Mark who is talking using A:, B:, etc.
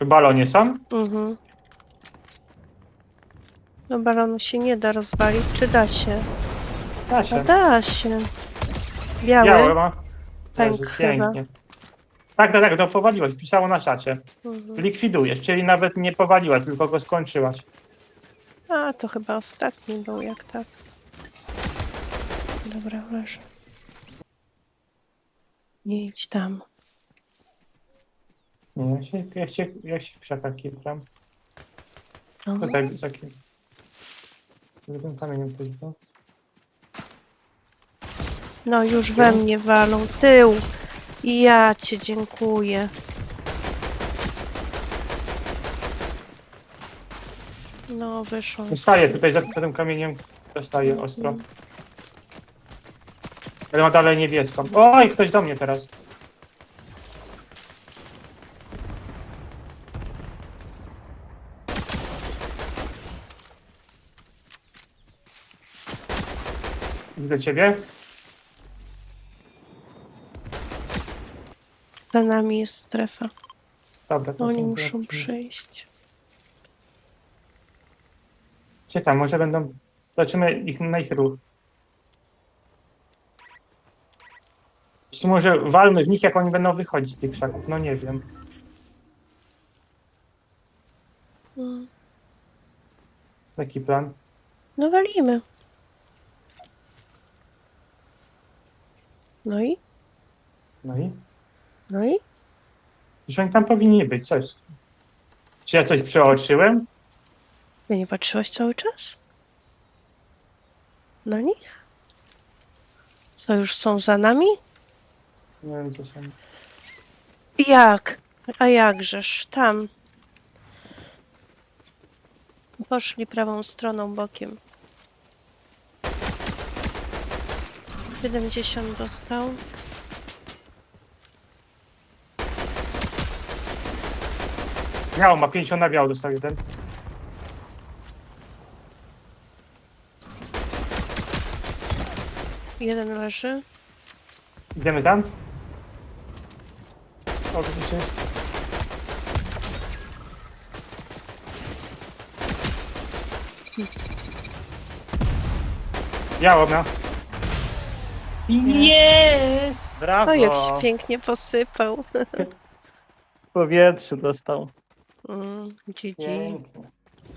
A: W balonie są?
B: Mhm. No balonu się nie da rozwalić, czy da się?
A: Da
B: A
A: się.
B: da się. Biały?
A: Białe ma.
B: Pęk
A: Leży,
B: chyba.
A: pięknie. Tak, tak, tak, to powaliłaś, pisało na czacie.
B: Mhm.
A: Likwidujesz, czyli nawet nie powaliłaś, tylko go skończyłaś.
B: A, to chyba ostatni był, jak tak. Dobra, leży. Nie idź tam.
A: Nie, ja się, ja się, ja się w krzakach kitram.
B: No,
A: Tutaj za kim? Za tym kamieniem ktoś był.
B: no już we mnie walą. Tył. I ja cię dziękuję. No, wyszło. z-
A: tutaj za, za tym kamieniem. Dostaje ostro.
B: Mhm.
A: Ale ma dalej niebieską. Oj, ktoś do mnie teraz. Do ciebie?
B: Za nami jest strefa.
A: Dobra. to
B: Oni muszą przyjść.
A: Czekam, może będą. Zobaczymy ich na ich ruch. Czy może walmy w nich, jak oni będą wychodzić z tych krzaków? No nie wiem.
B: Mm.
A: Taki plan.
B: No walimy. No i?
A: No i?
B: No i?
A: Już oni tam powinni być, coś. Czy ja coś przeoczyłem?
B: Ja nie patrzyłaś cały czas? Na nich? Co, już są za nami?
A: Nie wiem, co są.
B: Jak? A jakżeż? Tam. Poszli prawą stroną bokiem. 70 dostał.
A: Biało ma 50 na biało, dostał jeden.
B: Jeden leży.
A: Idziemy tam? O, to jest. Biało miał.
C: Jest!
A: Brawo!
B: O, jak się pięknie posypał.
C: W powietrzu dostał.
B: Mm, GG.
A: Pięknie.